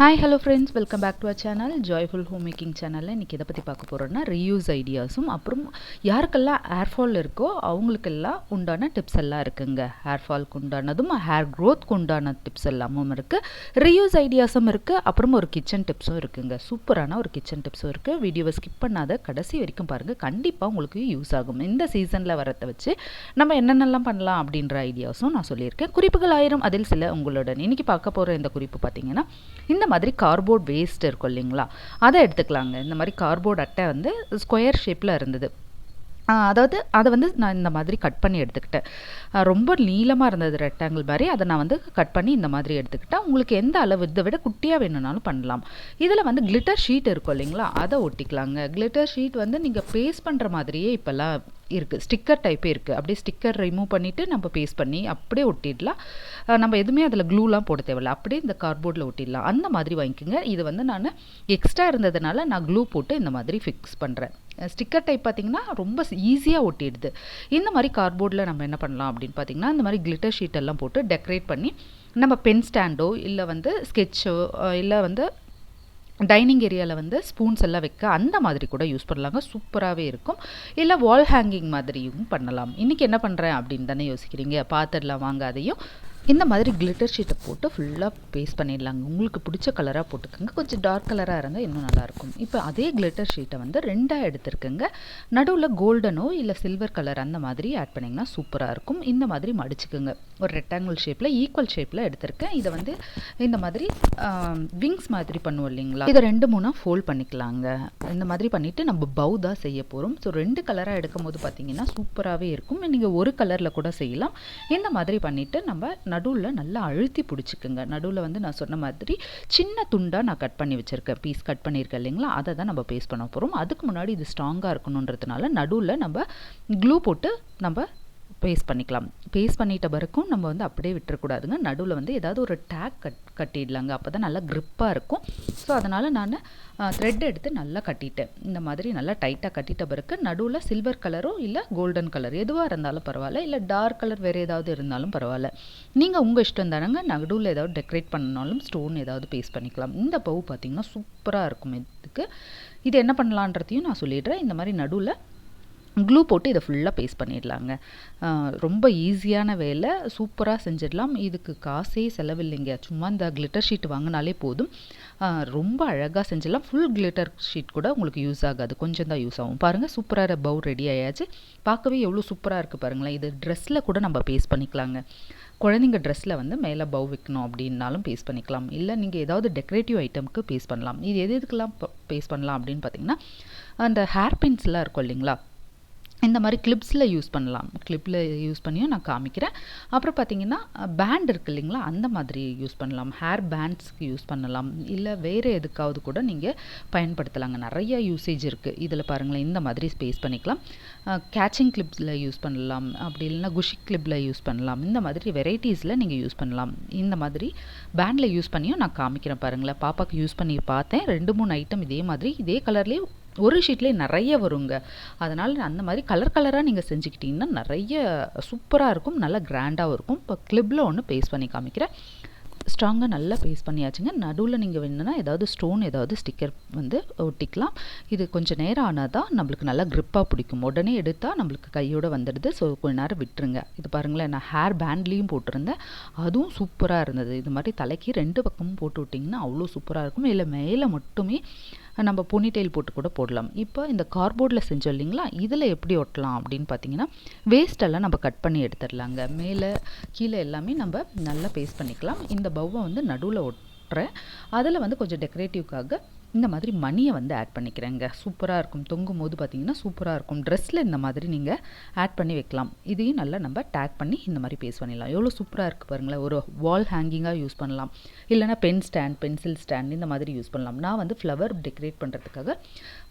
Hi hello friends welcome back to a channel joyful home making சேனலில் இன்றைக்கி எதை பற்றி பார்க்க போகிறோன்னா ரீயூஸ் ஐடியாஸும் அப்புறம் யாருக்கெல்லாம் ஹேர் ஃபால் இருக்கோ அவங்களுக்கெல்லாம் உண்டான டிப்ஸ் எல்லாம் இருக்குங்க. ஹேர் ஃபால்க்கு உண்டானதும் ஹேர் க்ரோத்க்கு உண்டான டிப்ஸ் எல்லாமும் இருக்குது ரீயூஸ் ஐடியாஸும் இருக்குது அப்புறம் ஒரு கிச்சன் டிப்ஸும் இருக்குங்க. சூப்பரான ஒரு கிச்சன் டிப்ஸும் இருக்குது வீடியோவை ஸ்கிப் பண்ணாத கடைசி வரைக்கும் பாருங்கள் கண்டிப்பாக உங்களுக்கு யூஸ் ஆகும். இந்த சீசனில் வரத்தை வச்சு நம்ம என்னென்னலாம் பண்ணலாம் அப்படின்ற ஐடியாஸும் நான் சொல்லியிருக்கேன். குறிப்புகள் ஆயிரம். அதில் சில உங்களுடன் இன்றைக்கி பார்க்க போகிற இந்த குறிப்பு பார்த்தீங்கன்னா இந்த மாதிரி கார்போர்ட் வேஸ்ட் இருக்கும் இல்லைங்களா? அதை எடுத்துக்கலாங்க. இந்த மாதிரி கார்போர்ட் அட்டை வந்து ஸ்கொயர் ஷேப்பில் இருந்தது. அதாவது அதை வந்து நான் இந்த மாதிரி கட் பண்ணி எடுத்துக்கிட்டேன். ரொம்ப நீளமாக இருந்தது ரெக்டாங்கிள் மாதிரி. அதை நான் வந்து கட் பண்ணி இந்த மாதிரி எடுத்துக்கிட்டேன். உங்களுக்கு எந்த அளவு இதை விட குட்டியாக வேணும்னாலும் பண்ணலாம். இதில் வந்து கிளிட்டர் ஷீட் இருக்கும் இல்லைங்களா? அதை ஒட்டிக்கலாங்க. கிளிட்டர் ஷீட் வந்து நீங்கள் பேஸ்ட் பண்ணுற மாதிரியே இப்போல்லாம் இருக்குது ஸ்டிக்கர் டைப்பே இருக்குது அப்படியே ஸ்டிக்கர் ரிமூவ் பண்ணிவிட்டு நம்ம பேஸ்ட் பண்ணி அப்படியே ஒட்டிடலாம். நம்ம எதுவுமே அதில் க்ளூலாம் போட தேவையில்ல. அப்படியே இந்த கார்ட்போர்டில் ஒட்டிடலாம். அந்த மாதிரி வாங்கிக்கோங்க. இது வந்து நான் எக்ஸ்ட்ரா இருந்ததுனால நான் க்ளூ போட்டு இந்த மாதிரி ஃபிக்ஸ் பண்ணுறேன் ஸ்டிக்கர் டைப் பார்த்திங்கன்னா ரொம்ப ஈஸியாக ஒட்டிடுது. இந்த மாதிரி கார்ட்போர்டில் நம்ம என்ன பண்ணலாம் அப்படின்னு பார்த்திங்கன்னா இந்த மாதிரி கிளிட்டர் ஷீட் எல்லாம் போட்டு டெக்கரேட் பண்ணி நம்ம பென் ஸ்டாண்டோ இல்லை வந்து ஸ்கெட்சோ இல்லை வந்து டைனிங் ஏரியாவில் வந்து ஸ்பூன்ஸ் எல்லாம் வைக்க அந்த மாதிரி கூட யூஸ் பண்ணலாங்க. சூப்பராகவே இருக்கும். இல்லை வால் ஹேங்கிங் மாதிரியும் பண்ணலாம். இன்றைக்கி என்ன பண்ணுறேன் அப்படின்னு தானே யோசிக்கிறீங்க? பார்த்துடலாம் வாங்க அதையும் இந்த மாதிரி கிளிட்டர் ஷீட்டை போட்டு ஃபுல்லாக பேஸ்ட் பண்ணிடலாங்க. உங்களுக்கு பிடிச்ச கலராக போட்டுக்கோங்க. கொஞ்சம் டார்க் கலராக இருந்தால் இன்னும் நல்லாயிருக்கும் இப்போ அதே கிளிட்டர் ஷீட்டை வந்து ரெண்டாக எடுத்துருக்குங்க. நடுவில் கோல்டனோ இல்லை சில்வர் கலர் அந்த மாதிரி ஆட் பண்ணிங்கன்னா சூப்பராக இருக்கும். இந்த மாதிரி மடிச்சுக்குங்க. ஒரு ரெக்டாங்கிள் ஷேப்பில் ஈக்குவல் ஷேப்பில் எடுத்திருக்கேன். இதை வந்து இந்த மாதிரி விங்ஸ் மாதிரி பண்ணுவோம் இல்லைங்களா? இதை ரெண்டு மூணாக ஃபோல்ட் பண்ணிக்கலாங்க. இந்த மாதிரி பண்ணிவிட்டு நம்ம பவுதாக செய்ய போகிறோம் ஸோ ரெண்டு கலராக எடுக்கும் போது பார்த்தீங்கன்னா சூப்பராகவே இருக்கும். நீங்கள் ஒரு கலரில் கூட செய்யலாம். இந்த மாதிரி பண்ணிவிட்டு நம்ம நடுவில் நல்லா அழுத்தி பிடிச்சிக்குங்க. நடுவில் வந்து நான் சொன்ன மாதிரி சின்ன துண்டாக நான் கட் பண்ணி வச்சுருக்கேன். பீஸ் கட் பண்ணியிருக்கேன் இல்லைங்களா? அதை தான் நம்ம பேஸ்ட் பண்ண போகிறோம் அதுக்கு முன்னாடி இது ஸ்ட்ராங்காக இருக்கணுன்றதுனால நடுவில் நம்ம க்ளூ போட்டு நம்ம பேஸ்ட் பண்ணிக்கலாம். பேஸ்ட் பண்ணிட்ட பிறக்கும் நம்ம வந்து அப்படியே விட்டுறக்கூடாதுங்க. நடுவில் வந்து ஏதாவது ஒரு டேக் கட் கட்டிடலாங்க. அப்போ தான் நல்லா க்ரிப்பாக இருக்கும். ஸோ அதனால் நான் த்ரெட் எடுத்து நல்லா கட்டிட்டேன். இந்த மாதிரி நல்லா டைட்டாக கட்டிட்ட பிறகு நடுவில் சில்வர் கலரோ இல்லை கோல்டன் கலர் எதுவாக இருந்தாலும் பரவாயில்ல. இல்லை டார்க் கலர் வேறு ஏதாவது இருந்தாலும் பரவாயில்ல. நீங்கள் உங்கள் இஷ்டம் தானங்க நடுவில் ஏதாவது டெக்கரேட் பண்ணாலும் ஸ்டோன் ஏதாவது பேஸ்ட் பண்ணிக்கலாம். இந்த பவு பார்த்திங்கன்னா சூப்பராக இருக்கும் இதுக்கு. இது என்ன பண்ணலான்றதையும் நான் சொல்லிடுறேன். இந்த மாதிரி நடுவில் க்ளூ போட்டு இதை ஃபுல்லாக பேஸ்ட் பண்ணிடலாங்க. ரொம்ப ஈஸியான வேலை. சூப்பராக செஞ்சிடலாம். இதுக்கு காசே செலவில்லைங்க. சும்மா இந்த கிளிட்டர் ஷீட் வாங்கினாலே போதும். ரொம்ப அழகாக செஞ்சிடலாம். ஃபுல் கிளிட்டர் ஷீட் கூட உங்களுக்கு யூஸ் ஆகாது. கொஞ்சம் தான் யூஸ் ஆகும். பாருங்கள் சூப்பராக பவு ரெடி ஆயாச்சு. பார்க்கவே எவ்வளோ சூப்பராக இருக்குது பாருங்களேன். இது ட்ரெஸ்ஸில் கூட நம்ம பேஸ்ட் பண்ணிக்கலாங்க. குழந்தைங்க ட்ரெஸ்ஸில் வந்து மேலே பவு வைக்கணும் அப்படின்னாலும் பேஸ்ட் பண்ணிக்கலாம். இல்லை நீங்கள் ஏதாவது டெக்கரேட்டிவ் ஐட்டமுக்கு பேஸ்ட் பண்ணலாம். இது எது எதுக்கெல்லாம் பேஸ்ட் பண்ணலாம் அப்படின்னு பார்த்தீங்கன்னா அந்த ஹேர் பின்ஸ்லாம் இருக்கும் இல்லைங்களா? இந்த மாதிரி கிளிப்ஸில் யூஸ் பண்ணலாம். கிளிப்பில் யூஸ் பண்ணியும் நான் காமிக்கிறேன். அப்புறம் பார்த்தீங்கன்னா பேண்ட் இருக்குது இல்லைங்களா? அந்த மாதிரி யூஸ் பண்ணலாம். ஹேர் பேண்ட்ஸ்க்கு யூஸ் பண்ணலாம். இல்லை வேறு எதுக்காவது கூட நீங்கள் பயன்படுத்தலாங்க. நிறைய யூசேஜ் இருக்குது இதில் பாருங்களேன் இந்த மாதிரி ஸ்பேஸ் பண்ணிக்கலாம். கேச்சிங் கிளிப்ஸில் யூஸ் பண்ணலாம். அப்படி இல்லைன்னா குஷி கிளிப்பில் யூஸ் பண்ணலாம். இந்த மாதிரி வெரைட்டிஸில் நீங்கள் யூஸ் பண்ணலாம். இந்த மாதிரி பேண்டில் யூஸ் பண்ணியும் நான் காமிக்கிறேன் பாருங்களேன். பாப்பாவுக்கு யூஸ் பண்ணி பார்த்தேன். ரெண்டு மூணு ஐட்டம் இதே மாதிரி இதே கலர்லேயே ஒரு ஷீட்லேயே நிறைய வருங்க. அதனால் அந்த மாதிரி கலர் கலராக நீங்கள் செஞ்சுக்கிட்டிங்கன்னா நிறைய சூப்பராக இருக்கும் நல்லா கிராண்டாகவும் இருக்கும். இப்போ கிளிப்பில் ஒன்று பேஸ்ட் பண்ணி காமிக்கிறேன். ஸ்ட்ராங்காக நல்லா பேஸ்ட் பண்ணியாச்சுங்க. நடுவில் நீங்கள் வேணுன்னா ஏதாவது ஸ்டோன் ஏதாவது ஸ்டிக்கர் வந்து ஒட்டிக்கலாம். இது கொஞ்சம் நேரம் ஆனால் தான் நம்மளுக்கு நல்லா க்ரிப்பாக பிடிக்கும். உடனே எடுத்தால் நம்மளுக்கு கையோடு வந்துடுது. ஸோ கொஞ்ச நேரம் விட்டுருங்க. இது பாருங்களேன் நான் ஹேர் பேண்ட்லேயும் போட்டிருந்தேன். அதுவும் சூப்பராக இருந்தது. இது மாதிரி தலைக்கு ரெண்டு பக்கமும் போட்டு விட்டிங்கன்னா அவ்வளோ சூப்பராக இருக்கும். இல்லை மேலே மட்டுமே நம்ம பொனிடெயில் போட்டு கூட போடலாம். இப்போ இந்த கார்போர்டில் செஞ்சோம் இல்லைங்களா? இதில் எப்படி ஒட்டலாம் அப்படின்னு பார்த்தீங்கன்னா வேஸ்டெல்லாம் நம்ம கட் பண்ணி எடுத்துடலாங்க. மேலே கீழே எல்லாமே நம்ம நல்லா பேஸ்ட் பண்ணிக்கலாம். இந்த பவ்வை வந்து நடுவில் ஒட்டுறேன். அதில் வந்து கொஞ்சம் டெக்கரேட்டிவ்க்காக இந்த மாதிரி மணியை வந்து ஆட் பண்ணிக்கிறேங்க. சூப்பராக இருக்கும். தொங்கும் போது பார்த்தீங்கன்னா சூப்பராக இருக்கும். ட்ரெஸ்ஸில் இந்த மாதிரி நீங்கள் ஆட் பண்ணி வைக்கலாம். இதையும் நல்லா நம்ம டேக் பண்ணி இந்த மாதிரி பேஸ் பண்ணிடலாம். எவ்வளோ சூப்பராக இருக்குது பாருங்களேன். ஒரு வால் ஹேங்கிங்காக யூஸ் பண்ணலாம். இல்லைனா பென் ஸ்டாண்ட் பென்சில் ஸ்டாண்ட் இந்த மாதிரி யூஸ் பண்ணலாம். நான் வந்து ஃப்ளவர் டெக்கரேட் பண்ணுறதுக்காக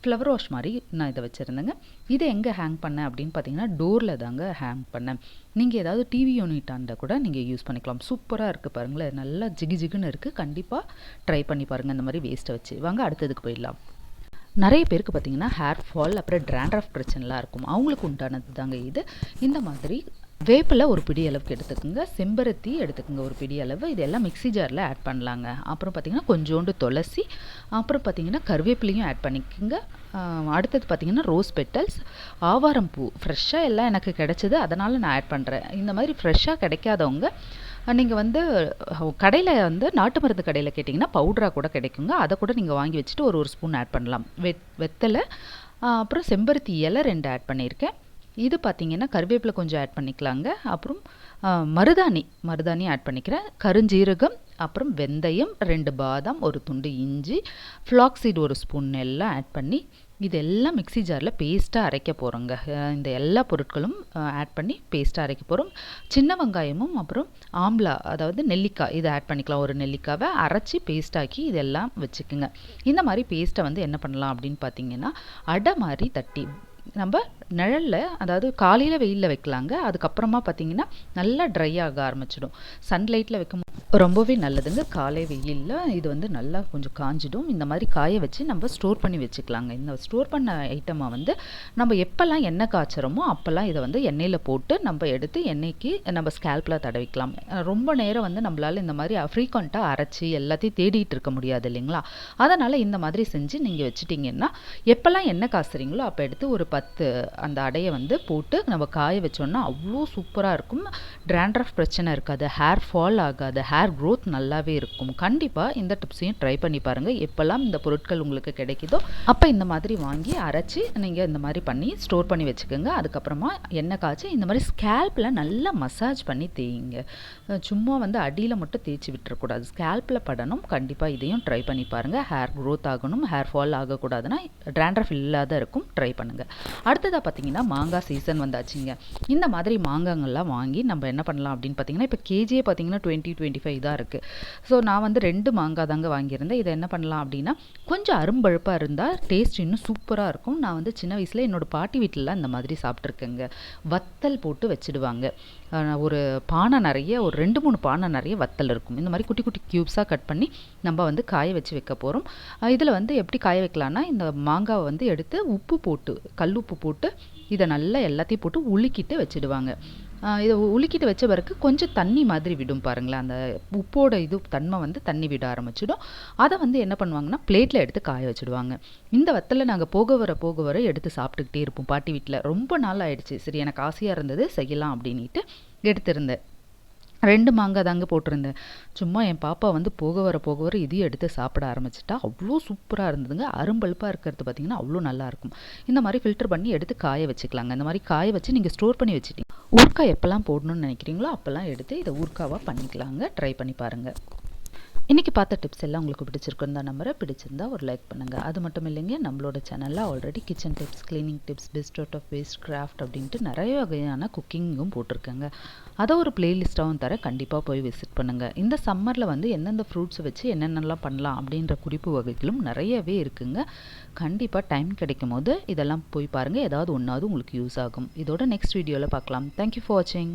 ஃப்ளவர் வாஷ் மாதிரி நான் இதை வச்சுருந்தேங்க. இதை எங்கே ஹேங் பண்ணேன் அப்படின்னு பார்த்தீங்கன்னா டோரில் தாங்க ஹேங் பண்ணேன். நீங்கள் ஏதாவது டிவி யூனிட்டாண்ட கூட நீங்கள் யூஸ் பண்ணிக்கலாம். சூப்பராக இருக்குது பாருங்களேன். நல்லா ஜிகு ஜிகுன்னு இருக்குது கண்டிப்பாக ட்ரை பண்ணி பாருங்கள் இந்த மாதிரி வேஸ்ட்டை வச்சு. வாங்க அடுத்ததுக்கு போயிடலாம். நிறைய பேருக்கு பார்த்தீங்கன்னா ஹேர் ஃபால் அப்புறம் ட்ராண்ட்ரஃப் பிரச்சனைலாம் இருக்கும். அவங்களுக்கு உண்டானது தாங்க இது. இந்த மாதிரி வேப்பில் ஒரு பிடி அளவுக்கு எடுத்துக்கோங்க. செம்பருத்தி எடுத்துக்கோங்க ஒரு பிடி அளவு. இது எல்லாம் மிக்ஸி ஜாரில் ஆட் பண்ணலாங்க. அப்புறம் பார்த்திங்கன்னா கொஞ்சோண்டு துளசி. அப்புறம் பார்த்திங்கன்னா கருவேப்பிலையும் ஆட் பண்ணிக்கோங்க. அடுத்தது பார்த்திங்கன்னா ரோஸ் பெட்டல்ஸ் ஆவாரம் பூ. ஃப்ரெஷ்ஷாக எல்லாம் எனக்கு கிடச்சிது. அதனால் நான் ஆட் பண்ணுறேன் இந்த மாதிரி ஃப்ரெஷ்ஷாக கிடைக்காதவங்க நீங்கள் வந்து கடையில் வந்து நாட்டு மருந்து கடையில் கேட்டிங்கன்னா பவுடராக கூட கிடைக்குங்க. அதை கூட நீங்கள் வாங்கி வச்சுட்டு ஒரு ஒரு ஸ்பூன் ஆட் பண்ணலாம். வெத் வெத்தலை அப்புறம் செம்பருத்தி இலை ரெண்டு ஆட் பண்ணியிருக்கேன். இது பார்த்தீங்கன்னா கருவேப்பிலை கொஞ்சம் ஆட் பண்ணிக்கலாங்க. அப்புறம் மருதாணி மருதாணி ஆட் பண்ணிக்கிறேன். கருஞ்சீரகம் அப்புறம் வெந்தயம் ரெண்டு பாதாம் ஒரு துண்டு இஞ்சி ஃப்ளாக்ஸீட் ஒரு ஸ்பூன் எல்லாம் ஆட் பண்ணி இதெல்லாம் மிக்ஸி ஜாரில் பேஸ்ட்டாக அரைக்க போகிறோங்க இந்த எல்லா பொருட்களும் ஆட் பண்ணி பேஸ்ட்டாக அரைக்க போகிறோம் சின்ன வெங்காயமும் அப்புறம் ஆம்லா அதாவது நெல்லிக்காய் இதை ஆட் பண்ணிக்கலாம். ஒரு நெல்லிக்காவை அரைச்சி பேஸ்ட்டாக்கி இதெல்லாம் வச்சுக்குங்க. இந்த மாதிரி பேஸ்ட்டை வந்து என்ன பண்ணலாம் அப்படின்னு பார்த்தீங்கன்னா அடை மாதிரி தட்டி நம்ம நிழலில் அதாவது காலையில் வெயிலில் வைக்கலாங்க. அதுக்கப்புறமா பார்த்தீங்கன்னா நல்லா ட்ரை ஆக ஆரம்பிச்சிடும். சன்லைட்டில் வைக்கும் ரொம்பவே நல்லதுங்க. காலை வெயிலில் இது வந்து நல்லா கொஞ்சம் காஞ்சிடும். இந்த மாதிரி காய வச்சு நம்ம ஸ்டோர் பண்ணி வச்சுக்கலாங்க. இந்த ஸ்டோர் பண்ண ஐட்டமாக வந்து நம்ம எப்போல்லாம் எண்ணெய் காய்ச்சறோமோ அப்போல்லாம் இதை வந்து எண்ணெயில் போட்டு நம்ம எடுத்து எண்ணெய்க்கு நம்ம ஸ்கேல்பில் தடவிக்கலாம். ரொம்ப நேரம் வந்து நம்மளால் இந்த மாதிரி ஃப்ரீக்வெண்ட்டாக அரைச்சி எல்லாத்தையும் தேடிட்டு இருக்க முடியாது இல்லைங்களா? அதனால் இந்த மாதிரி செஞ்சு நீங்கள் வச்சுட்டிங்கன்னா எப்போல்லாம் எண்ணெய் காய்ச்சுறீங்களோ அப்போ எடுத்து ஒரு பத்து அந்த அடையை வந்து போட்டு நம்ம காய வச்சோன்னா அவ்வளோ சூப்பராக இருக்கும். ட்ராண்ட்ரஃப் பிரச்சனை இருக்காது. ஹேர் ஃபால் ஆகாது. ஹேர் ஹேர் க்ரோத் நல்லாவே இருக்கும். கண்டிப்பாக இந்த டிப்ஸையும் ட்ரை பண்ணி பாருங்கள் எப்போல்லாம் இந்த பொருட்கள் உங்களுக்கு கிடைக்குதோ அப்போ இந்த மாதிரி வாங்கி அரைச்சி நீங்கள் இந்த மாதிரி பண்ணி ஸ்டோர் பண்ணி வச்சுக்கோங்க. அதுக்கப்புறமா எண்ணெய் காய்ச்சி இந்த மாதிரி ஸ்கேல்பில் நல்லா மசாஜ் பண்ணி தேய்ங்க. சும்மா வந்து அடியில் மட்டும் தேய்ச்சி விட்டுறக்கூடாது. ஸ்கேல்பில் படணும். கண்டிப்பாக இதையும் ட்ரை பண்ணி பாருங்கள் ஹேர் க்ரோத் ஆகணும். ஹேர் ஃபால் ஆகக்கூடாதுன்னா ட்ராண்ட்ரஃப் இல்லாத இருக்கும். ட்ரை பண்ணுங்கள் அடுத்ததாக பார்த்தீங்கன்னா மாங்காய் சீசன் வந்தாச்சுங்க. இந்த மாதிரி மாங்காங்கள்லாம் வாங்கி நம்ம என்ன பண்ணலாம் அப்படின்னு பார்த்தீங்கன்னா இப்போ கேஜியே பார்த்தீங்கன்னா டுவெண்ட்டி டுவெண்ட்டி ஃபைவ் இதாக இருக்குது ஸோ நான் வந்து ரெண்டு மாங்காய் தாங்க வாங்கியிருந்தேன். இதை என்ன பண்ணலாம் அப்படின்னா கொஞ்சம் அரும்பழுப்பாக இருந்தால் டேஸ்ட் இன்னும் சூப்பராக இருக்கும். நான் வந்து சின்ன வயசில் என்னோட பாட்டி வீட்டிலலாம் இந்த மாதிரி சாப்பிட்ருக்கேங்க வத்தல் போட்டு வச்சிடுவாங்க. ஒரு பானை நிறைய ஒரு ரெண்டு மூணு பானை நிறைய வத்தல் இருக்கும். இந்த மாதிரி குட்டி குட்டி க்யூப்ஸாக கட் பண்ணி நம்ம வந்து காய வச்சு வைக்க போகிறோம் இதில் வந்து எப்படி காய வைக்கலான்னா இந்த மாங்காவை வந்து எடுத்து உப்பு போட்டு கல் உப்பு போட்டு இதை நல்லா எல்லாத்தையும் போட்டு உலுக்கிட்டு வச்சிடுவாங்க. இதை உலுக்கிட்டு வச்ச பிறகு கொஞ்சம் தண்ணி மாதிரி விடும் பாருங்களேன். அந்த உப்போட இது தன்மை வந்து தண்ணி விட ஆரம்பிச்சிடும். அதை வந்து என்ன பண்ணுவாங்கன்னா பிளேட்டில் எடுத்து காய வச்சுடுவாங்க. இந்த வத்தலை நாங்கள் போக வர போக வர எடுத்து சாப்பிட்டுக்கிட்டே இருப்போம். பாட்டி வீட்டில் ரொம்ப நாள் ஆயிடுச்சு. சரி எனக்கு ஆசையாக இருந்தது செய்யலாம் அப்படின்ட்டு எடுத்திருந்தேன். ரெண்டு மாங்காய் தாங்க போட்டிருந்தேன். சும்மா என் பாப்பா வந்து போக வர போக வர இதையும் எடுத்து சாப்பிட ஆரம்பிச்சிட்டா. அவ்வளோ சூப்பராக இருந்ததுங்க. அரும்பழுப்பாக இருக்கிறது பார்த்தீங்கன்னா அவ்வளோ நல்லாயிருக்கும் இந்த மாதிரி ஃபில்டர் பண்ணி எடுத்து காய வச்சுக்கலாங்க. இந்த மாதிரி காய வச்சு நீங்கள் ஸ்டோர் பண்ணி வச்சுட்டீங்க. ஊறுக்காய் எப்போல்லாம் போடணும்னு நினைக்கிறீங்களோ அப்போல்லாம் எடுத்து இதை ஊறுக்காவாக பண்ணிக்கலாங்க. ட்ரை பண்ணி பாருங்கள் இன்றைக்கி பார்த்த டிப்ஸ் எல்லாம் உங்களுக்கு பிடிச்சிருக்குன்னு தான் நம்பரை பிடிச்சிருந்தா ஒரு லைக் பண்ணுங்கள் அது மட்டும் இல்லைங்க நம்மளோட சேனலில் already kitchen tips cleaning tips best out of waste craft அப்படின்ட்டு நிறைய வகையான குக்கிங்கும் போட்டிருக்கேங்க. அதை ஒரு பிளேலிஸ்ட்டாகவும் தர கண்டிப்பாக போய் விசிட் பண்ணுங்கள் இந்த சம்மரில் வந்து எந்தெந்த ஃப்ரூட்ஸை வச்சு என்னென்னலாம் பண்ணலாம் அப்படின்ற குறிப்பு வகைகளும் நிறையவே இருக்குங்க. கண்டிப்பாக டைம் கிடைக்கும் போது இதெல்லாம் போய் பாருங்கள் ஏதாவது ஒன்றாவது உங்களுக்கு யூஸ் ஆகும். இதோட நெக்ஸ்ட் வீடியோவில் பார்க்கலாம். தேங்க்யூ ஃபார் வாட்சிங்